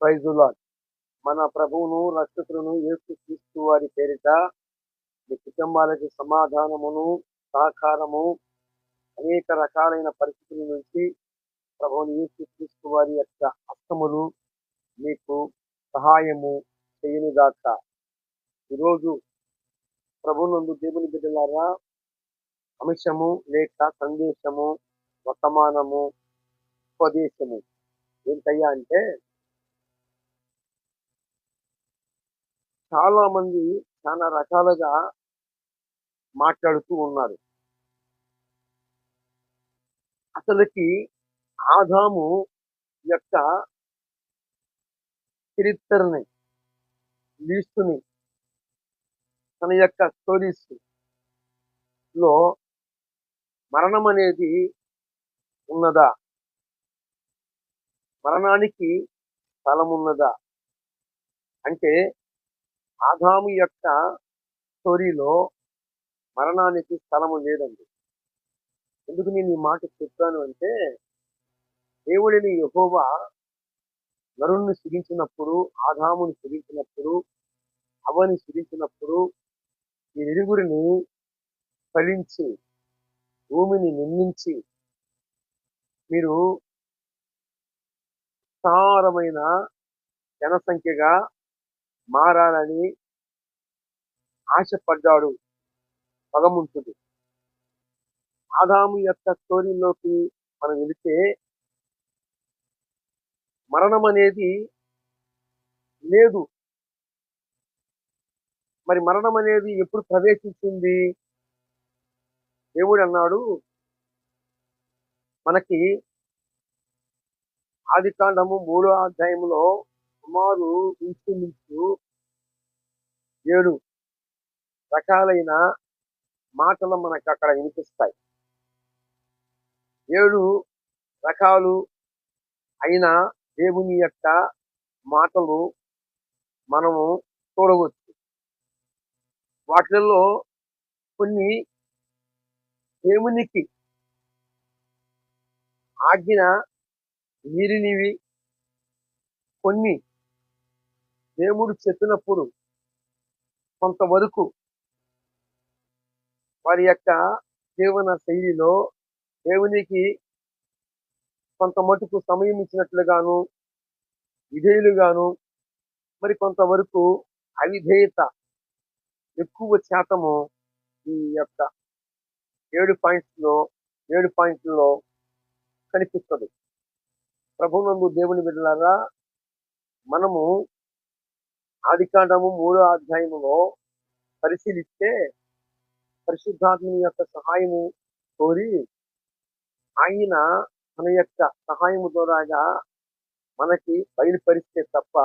ప్రైజులా మన ప్రభువును రక్షకులను ఏసు క్రీస్తు వారి పేరిట మీ కుటుంబాలకి సమాధానమును సహకారము అనేక రకాలైన పరిస్థితుల నుంచి ప్రభువుని ఏసు క్రీస్తు వారి యొక్క అర్థములు మీకు సహాయము చేయనుగాక. ఈరోజు ప్రభునందు దేవుని బిడ్డలారా అంశము లేక సందేశము వర్తమానము ఉపదేశము. ఏంటయ్యా అంటే చాలా మంది చాలా రకాలుగా మాట్లాడుతూ ఉన్నారు. అసలుకి ఆదాము యొక్క చరిత్రని లీస్తుని తన యొక్క స్టోరీస్లో మరణం అనేది ఉన్నదా? మరణానికి స్థలం ఉన్నదా అంటే ఆదాము యొక్క స్టోరీలో మరణానికి స్థలము లేదండి. ఎందుకు నేను ఈ మాట చెప్పాను అంటే దేవుడిని యహోవా నరుణ్ణి సిగించినప్పుడు ఆదాముని సిగించినప్పుడు అవని సిగించినప్పుడు ఈ నిరుగురిని ఫలించి భూమిని నిర్మించి మీరు విస్తారమైన జనసంఖ్యగా మారాలని ఆశపడ్డాడు పగముంటుంది ఆదాము యొక్క స్టోరీలోకి మనం వెళితే మరణం అనేది లేదు. మరి మరణం అనేది ఎప్పుడు ప్రవేశించింది దేవుడు అన్నాడు మనకి ఆది కాండము మూడో అధ్యాయంలో సుమారు ఇంచుమించు ఏడు రకాలైన మాటలు మనకు అక్కడ వినిపిస్తాయి. ఏడు రకాలు అయిన దేవుని యొక్క మాటలు మనము చూడవచ్చు. వాటిల్లో కొన్ని దేవునికి ఆజ్ఞ మీరినివి. కొన్ని దేవుడు చెప్పినప్పుడు కొంతవరకు వారి యొక్క జీవన శైలిలో దేవునికి కొంత మటుకు సమయం ఇచ్చినట్లుగాను విధేయులుగాను మరి కొంతవరకు అవిధేయత ఎక్కువ శాతము ఈ యొక్క ఏడు పాయింట్స్లో ఏడు పాయింట్లలో కనిపిస్తుంది. ప్రభునందు దేవుని బిడ్డలారా మనము ఆదికాండము మూడో అధ్యాయములో పరిశీలిస్తే పరిశుద్ధాత్మని యొక్క సహాయము కోరి ఆయన తన యొక్క సహాయము ద్వారాగా మనకి బయలుపరిస్తే తప్ప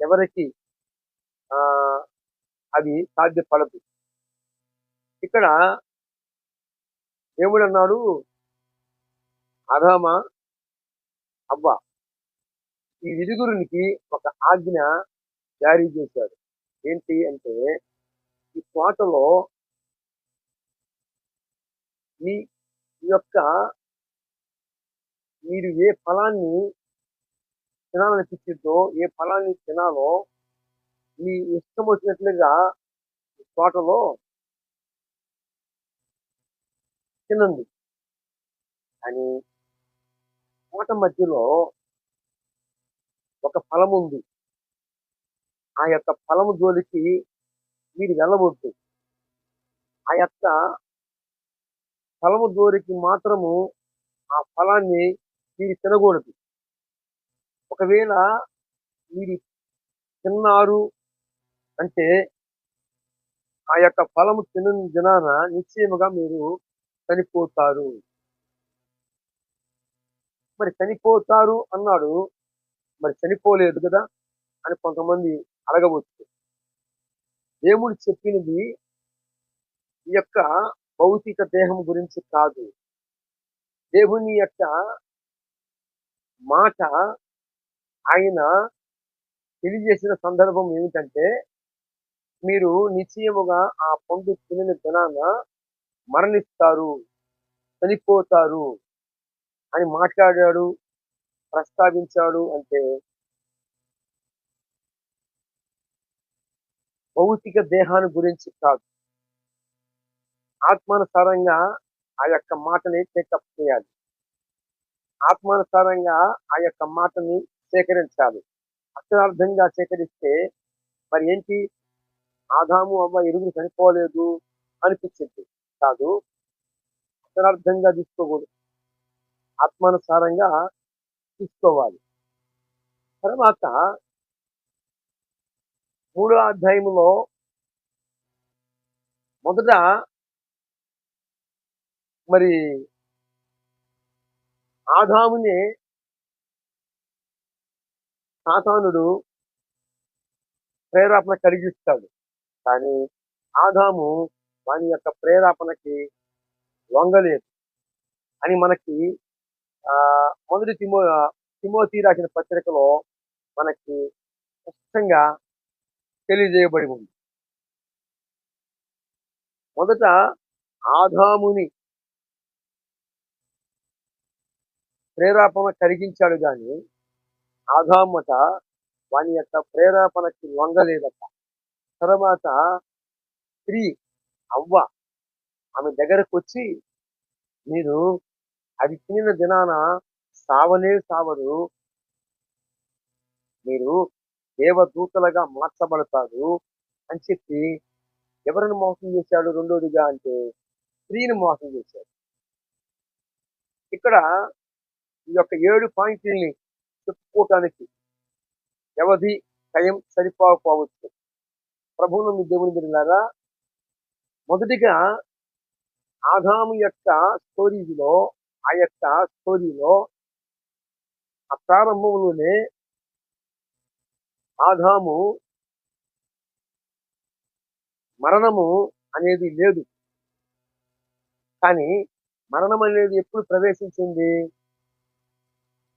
ఎవరికి ఆ అది సాధ్యపడదు. ఇక్కడ దేవుడు అన్నాడు అరామ అవ్వ. ఈ విరుగురికి ఒక ఆజ్ఞ జారీ చేశాడు ఏంటి అంటే ఈ తోటలో మీ యొక్క మీరు ఏ ఫలాన్ని తినాలనిపించిందో ఏ ఫలాన్ని తినాలో మీ ఇష్టం వచ్చినట్లుగా ఈ తోటలో తినండి. అని తోట మధ్యలో ఒక ఫలం ఉంది ఆ యొక్క ఫలము జోలికి మీరు వెళ్ళవద్దు. ఆ యొక్క ఫలము జోలికి మాత్రము ఆ ఫలాన్ని మీరు తినకూడదు. ఒకవేళ మీరు తిన్నారు అంటే ఆ యొక్క ఫలము తిన దినాన నిశ్చయముగా మీరు చనిపోతారు. మరి చనిపోతారు అన్నాడు. మరి చనిపోలేదు కదా అని కొంతమంది అడగవచ్చు దేవుడు చెప్పినది ఈ యొక్క భౌతిక దేహం గురించి కాదు. దేవుని యొక్క మాట ఆయన తెలియజేసిన సందర్భం ఏమిటంటే మీరు నిశ్చయముగా ఆ పండు తినని దినాన మరణిస్తారు చనిపోతారు అని మాట్లాడాడు ప్రస్తావించాడు అంటే భౌతిక దేహాన్ని గురించి కాదు. ఆత్మానుసారంగా ఆ యొక్క మాటని టేకప్ చేయాలి. ఆత్మానుసారంగా ఆ యొక్క మాటని సేకరించాలి. అక్షరార్థంగా సేకరిస్తే మరి ఏంటి? ఆదాము అవ్వ ఎరువులు చనిపోలేదు అనిపించింది. కాదు అక్షరార్థంగా తీసుకోకూడదు. ఆత్మానుసారంగా తీసుకోవాలి. తర్వాత మూడో అధ్యాయంలో మొదట మరి ఆదాముని సాతానుడు ప్రేరేపణ కలిగిస్తాడు. కానీ ఆదాము వాని యొక్క ప్రేరేపణకి లొంగలేదు. అని మనకి ఆ మొదటి తిమో తిమోతి రాసిన పత్రికలో మనకి స్పష్టంగా తెలియజేయబడి ఉంది. మొదట ఆదాముని ప్రేరేపణ కలిగించాడు కానీ ఆదామట వాని యొక్క ప్రేరేపణకి లొంగలేదట. తర్వాత స్త్రీ అవ్వ ఆమె దగ్గరకు వచ్చి మీరు అది తినిన దినాన సావనే సావరు. మీరు దేవదూతలుగా మార్చబడతారు అని చెప్పి ఎవరిని మోసం చేశాడు రెండోదిగా అంటే స్త్రీని మోసం చేశాడు. ఇక్కడ ఈ యొక్క ఏడు పాయింట్లని చెప్పుకోవటానికి వ్యవధి టైం సరిపోకపోవచ్చు. ప్రభువును మీ దేవుని బిడ్డలారా మొదటిగా ఆదాము యొక్క స్టోరీలో ఆ యొక్క స్టోరీలో ఆ ప్రారంభంలోనే ఆదాము మరణము అనేది లేదు. కానీ మరణం అనేది ఎప్పుడు ప్రవేశించింది?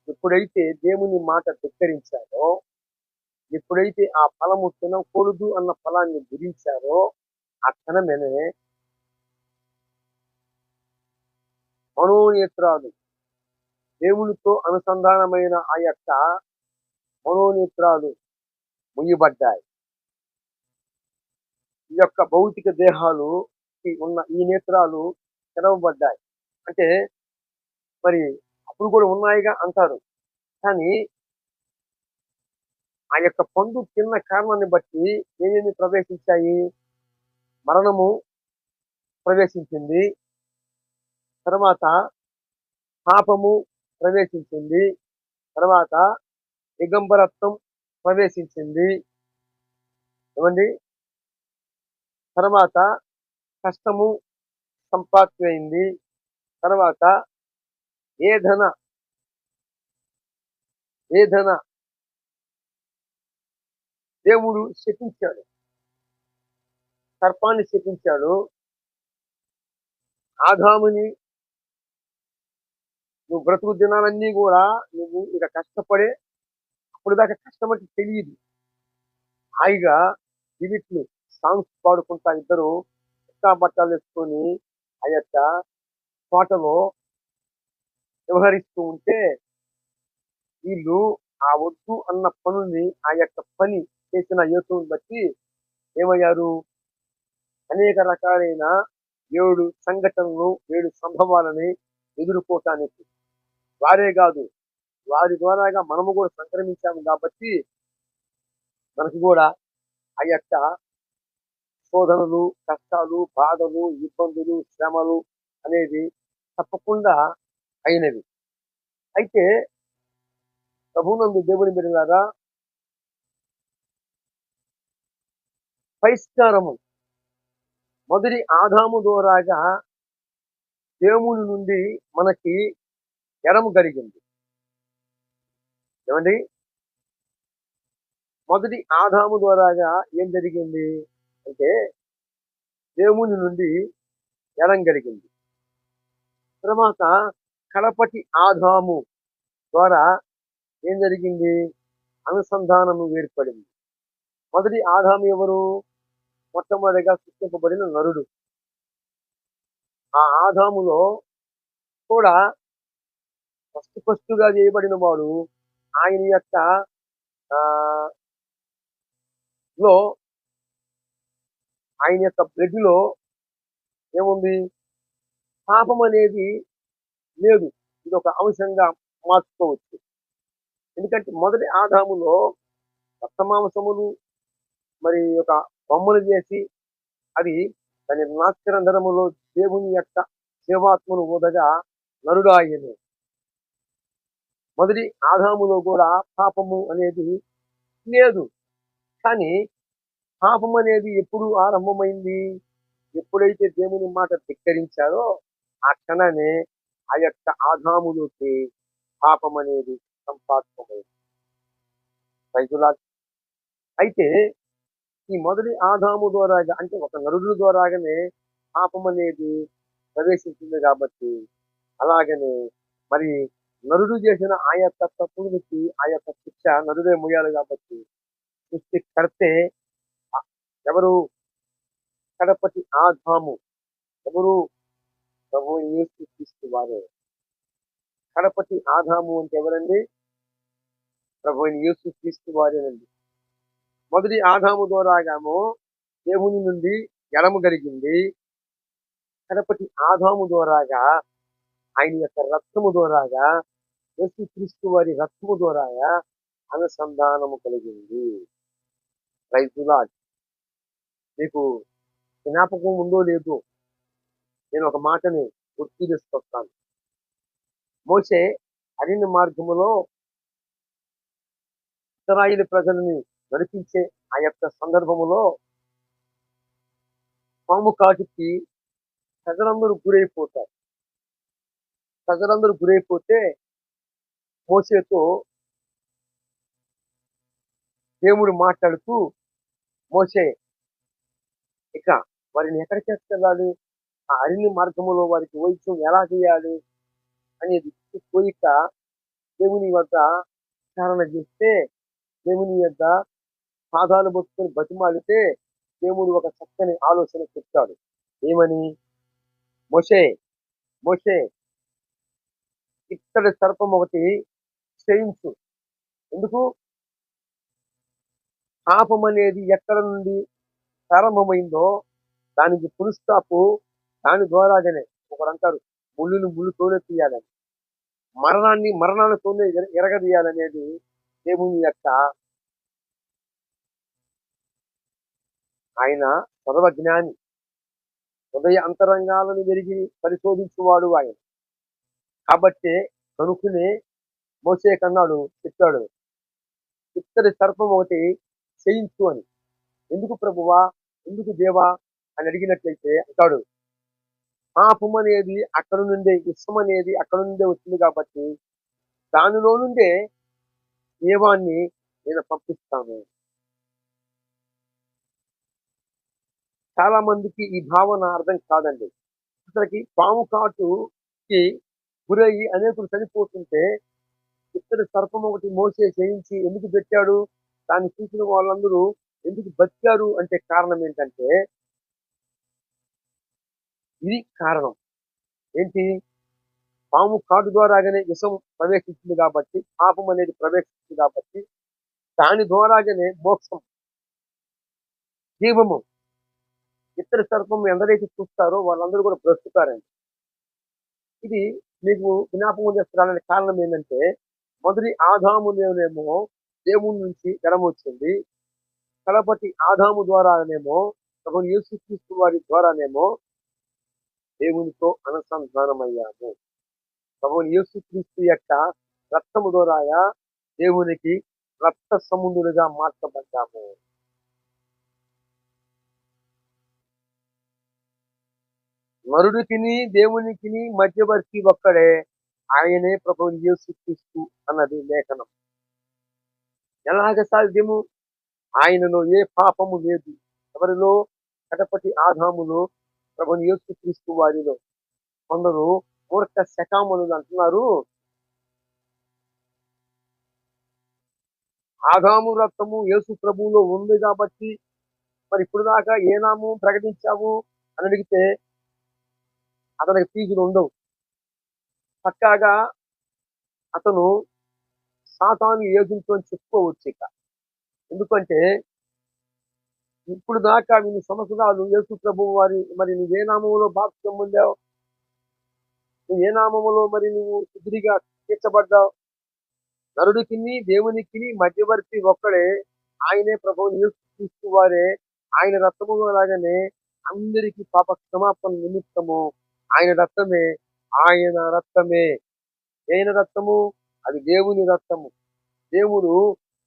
ఎప్పుడైతే దేవుని మాట ధిక్కరించారో ఎప్పుడైతే ఆ ఫలము తినకూడదు అన్న ఫలాన్ని గురించారో ఆ క్షణమే మనోనేత్రాలు. దేవునితో అనుసంధానమైన ఆ యొక్క మనోనేత్రాలు ముయ్యబడ్డాయి. ఈ యొక్క భౌతిక దేహాలు ఉన్న ఈ నేత్రాలు తెరవబడ్డాయి. అంటే మరి అప్పుడు కూడా ఉన్నాయిగా అంటారు. కానీ ఆ యొక్క పండు తిన్న కారణాన్ని బట్టి ఏమేమి ప్రవేశించాయి? మరణము ప్రవేశించింది. తర్వాత పాపము ప్రవేశించింది. తర్వాత దిగంబరత్వం ప్రవేశించింది. ఏమండి? తర్వాత కష్టము సంపాద్యమైంది తర్వాత ఏధన ఏధన దేవుడు శపించాడు. సర్పాన్ని శపించాడు. ఆదాముని నువ్వు బ్రతుకు దినాలన్నీ కూడా నువ్వు ఇక కష్టపడే ఇప్పుడు దాకా కష్టపడి తెలియదు హాయిగా వీటిని సాంగ్స్ పాడుకుంటా ఇద్దరు ఇష్టా బట్టాలు వేసుకొని ఆ యొక్క తోటలో వ్యవహరిస్తూ ఉంటే వీళ్ళు ఆ వద్దు అన్న పనుల్ని ఆ యొక్క పని చేసిన యోతుని బట్టి ఏమయ్యారు? అనేక రకాలైన ఏడు సంఘటనలు ఏడు సంభవాలని ఎదుర్కోవటానికి వారే కాదు. వారి ద్వారాగా మనము కూడా సంక్రమించాము కాబట్టి మనకు కూడా ఆ యొక్క శోధనలు కష్టాలు బాధలు ఇబ్బందులు శ్రమలు అనేది తప్పకుండా అయినవి. అయితే ప్రభునందు దేవుని బిడ్డలారా పరిష్కారము మొదటి ఆదాము ద్వారాగా దేవుని నుండి మనకి ఎడము కలిగింది. ఏమండి? మొదటి ఆదాము ద్వారాగా ఏం జరిగింది? అంటే దేవుని నుండి ఎడం కలిగింది తర్వాత కడపటి ఆదాము ద్వారా ఏం జరిగింది? అనుసంధానము ఏర్పడింది. మొదటి ఆదాము ఎవరు? మొట్టమొదటిగా సృష్టింపబడిన నరుడు. ఆ ఆదాములో కూడా ఫస్ట్ ఫస్ట్గా చేయబడిన వాడు ఆయన యొక్క లో ఆయన యొక్క బ్లడ్లో ఏముంది? పాపం అనేది లేదు. ఇది ఒక అంశంగా మార్చుకోవచ్చు. ఎందుకంటే మొదటి ఆదాములో రక్తమాంసములు మరి ఒక బొమ్మలు చేసి అది దాని నాక్షరంధరములో దేవుని యొక్క సేవాత్మను ఊదగా నరుడాయను. మొదటి ఆదాములో కూడా పాపము అనేది లేదు. కానీ పాపం అనేది ఎప్పుడు ఆరంభమైంది? ఎప్పుడైతే దేవుని మాట ధిక్కరించారో ఆ క్షణాన్ని ఆ యొక్క ఆదాములోకి పాపం అనేది సంపాదకమైంది రైతులా అయితే ఈ మొదటి ఆదాము ద్వారాగా అంటే ఒక నరుడు ద్వారాగానే పాపం అనేది ప్రవేశించింది కాబట్టి అలాగనే మరి నరుడు చేసిన ఆ యొక్క తప్పులకి ఆ యొక్క శిక్ష నరుడే ముయ్యాలి కాబట్టి సృష్టి కడితే ఎవరు కడపటి ఆధాము ఎవరు ప్రభు యేసు క్రీస్తు వారే? కడపటి ఆధాము అంటే ఎవరండి? ప్రభు యేసు క్రీస్తు వారేనండి. మొదటి ఆధాము ద్వారాగాము దేవుని నుండి ఎడము కలిగింది కడపటి ఆధాము ద్వారాగా ఆయన యొక్క రక్తము ద్వారాగా యేసు క్రీస్తు వారి రక్తము ద్వారాగా అనుసంధానము కలిగింది. రైతులా మీకు జ్ఞాపకం ఉందో లేదో నేను ఒక మాటని గుర్తు చేసుకొస్తాను. మోసే అరణ్య మార్గములో ఇస్రాయిల్ ప్రజలని నడిపించే ఆ యొక్క సందర్భములో పాము కాటికి ప్రజలందరూ గురైపోతారు. ప్రజలందరూ గురైపోతే మోసేతో దేవుడు మాట్లాడుతూ మోసే ఇక వారిని ఎక్కడ చేసుకెళ్ళాలి ఆ అరణ్య మార్గములో వారికి వైద్యం ఎలా చేయాలి? అనేది కోరిక దేవుని వద్ద విచారణ చేస్తే దేవుని యొక్క పాదాలు పట్టుకొని బతిమాలితే దేవుడు ఒక చక్కని ఆలోచన చెప్తాడు. ఏమని? మోషే మోషే ఇత్తడి సర్పం ఒకటి చేయించు. ఎందుకు? పాపం అనేది ఎక్కడ నుండి ప్రారంభమైందో దానికి పురుస్తాపు దాని ద్వారాగానే ఒకరు అంటారు ముళ్ళును ముళ్ళుతోనే తీయాలని. మరణాన్ని మరణాలతోనే ఎరగదీయాలనేది దేవుని యొక్క ఆయన సర్వజ్ఞాని. హృదయ అంతరంగాలను వెరిగి పరిశోధించువాడు ఆయన. కాబట్టి కనుక్కునే మోసే కన్నాడు చెప్పాడు ఇత్తడి సర్పం ఒకటి చేయించు అని. ఎందుకు ప్రభువా? ఎందుకు దేవా? అని అడిగినట్లయితే అంటాడు పాపం అనేది అక్కడ నుండే ఇష్టం అనేది అక్కడ నుండే వచ్చింది కాబట్టి దానిలో నుండే దేవాన్ని నేను పంపిస్తాను. చాలా మందికి ఈ భావన అర్థం కాదండి. అసలుకి పాము కాటుకి గురయ్యి అనేకులు చనిపోతుంటే ఇక్కడ సర్పం ఒకటి మోసే చేయించి ఎందుకు పెట్టాడు? దాన్ని చూసిన వాళ్ళందరూ ఎందుకు బతికారు అంటే కారణం ఏంటంటే ఇది కారణం. ఏంటి? పాము కాటు ద్వారాగానే విషం ప్రవేశించింది కాబట్టి పాపం అనేది ప్రవేశించింది కాబట్టి దాని ద్వారాగానే మోక్షం జీవము. ఇతర సర్పం ఎందరైతే చూస్తారో వాళ్ళందరూ కూడా బ్రతుకుతారండి. ఇది మీకు జ్ఞాపకం చేస్తున్నానని కారణం ఏంటంటే మొదటి ఆదామునేమో దేవుని నుంచి జనం వచ్చింది. కడపటి ఆదాము ద్వారానేమో ప్రభు యేసుక్రీస్తు వారి ద్వారానేమో దేవునితో అనుసంధానమయ్యాము. యేసు యేసుక్రీస్తు యొక్క రక్తము ద్వారా దేవునికి రక్త సముద్రులుగా మార్చబడ్డాము. నరుడికిని దేవునికిని మధ్యవర్తి ఒక్కడే. ఆయనే ప్రభు యేసుక్రీస్తు అన్నది లేఖనం. ఎలాగ సాధ్యము? ఆయనలో ఏ పాపము లేదు. ఎవరిలో? కడపటి ఆధాములు ప్రభు యేసుక్రీస్తు వారిలో. కొందరు మూర్ఖ శకాములు అంటున్నారు. ఆదాము రక్తము యేసు ప్రభువులో ఉంది కాబట్టి మరి ఇప్పుడు దాకా ఏ నామం ప్రకటించావు? అని అడిగితే అతనికి ఫీజులు ఉండవు. పక్కాగా అతను సాతాను ఏజెంట్ అని చెప్పుకోవచ్చు ఇక. ఎందుకంటే ఇప్పుడు దాకా ఇన్ని సంవత్సరాలు యేసు ప్రభు వారి మరి నువ్వే నామములో బాప్తిసం పొందావు? నువ్వు ఏ నామములో మరి నువ్వు శుద్ధిగా తీర్చబడ్డావు? నరుడికి దేవునికి మధ్యవర్తి ఒక్కడే. ఆయనే ప్రభువు యేసు వారే. ఆయన రక్తము లాగానే అందరికీ పాప క్షమాపణ నిమిత్తము. ఆయన రక్తమే ఆయన రక్తమే. ఏన రక్తము? అది దేవుని రక్తము. దేవుడు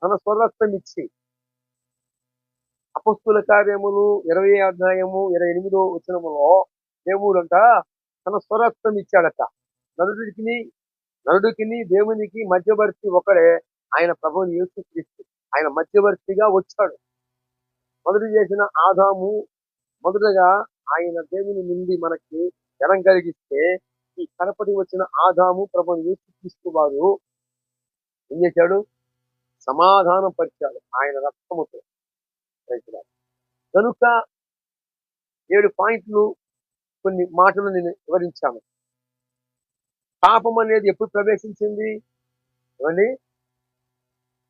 తన స్వరక్తం ఇచ్చి అపస్తుల కార్యములు ఇరవై అధ్యాయము ఇరవై ఎనిమిదో వచనములో దేవుడంట తన స్వరక్తం ఇచ్చాడట నరుడికి నరుడికి దేవునికి మధ్యవర్తి ఒకడే ఆయన ప్రభుని యేసుక్రీస్తు. ఆయన మధ్యవర్తిగా వచ్చాడు. మొదటి చేసిన ఆదాము మొదటగా ఆయన దేవుని నుండి మనకి జనం కలిగిస్తే ఈ కనపడి వచ్చిన ఆదాము ప్రభుని యేసుక్రీస్తు వారు ఏం చేశాడు? సమాధానం పరిచాడు. ఆయన రక్తముతో. కనుక ఏడు పాయింట్లు కొన్ని మాటలు నేను వివరించాను. పాపం అనేది ఎప్పుడు ప్రవేశించింది? ఏమండి?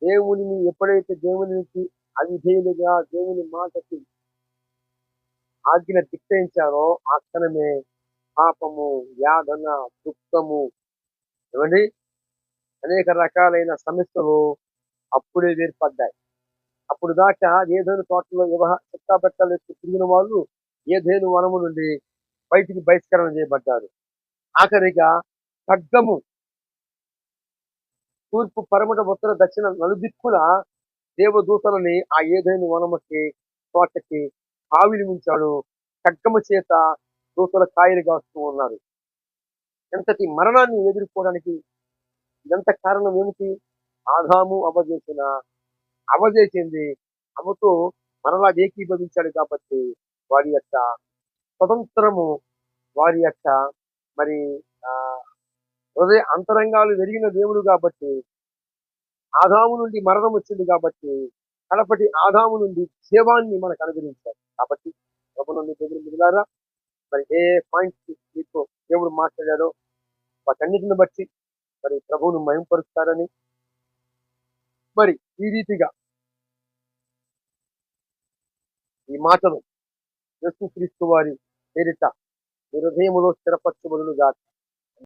దేవుని ఎప్పుడైతే దేవునికి అవిధేయులుగా దేవుని మాటకి ఆజ్ఞ ధిక్కరించారో ఆ క్షణమే పాపము యాదన దుఃఖము ఏమండి? అనేక రకాలైన సమస్యలు అప్పుడే ఏర్పడ్డాయి. అప్పుడు దాకా ఏదైనా తోటలో వివాహ చెత్తా బట్టలు తిరిగిన వాళ్ళు ఏదేను వనము నుండి బయటికి బహిష్కరణ చేయబడ్డారు. ఆఖరిగా ఖడ్గము తూర్పు పరమట ఉత్తర దక్షిణ నలుదిక్కుల దేవదూతలని ఆ ఏదైనా వనముకి తోటకి ఆవిలి ఖడ్గము చేత దూతల కాయలు కాస్తూ ఉన్నారు. ఎంతటి మరణాన్ని ఎదుర్కోవడానికి ఎంత కారణం ఏమిటి? ఆదాము అవజేసిన అవజేసింది అవతో మరలా ఏకీభవించాడు కాబట్టి వారి యొక్క స్వతంత్రము వారి యొక్క మరి ఆ హృదయ అంతరంగాలు వెరిగిన దేవుడు కాబట్టి ఆదాము నుండి మరణం వచ్చింది కాబట్టి కడపటి ఆదాము నుండి సేవాన్ని మనకు అనుగ్రహించారు కాబట్టి ప్రభుత్వం నుండి మరి ఏ పాయింట్ మీతో దేవుడు మాట్లాడాడో వాటన్నిటిని బట్టి మరి ప్రభువును మయంపరుస్తారని మరి ఈ రీతిగా ఈ మాటలు యేసుక్రీస్తు వారి పేరిట మీ హృదయములో స్థిరపరచబడును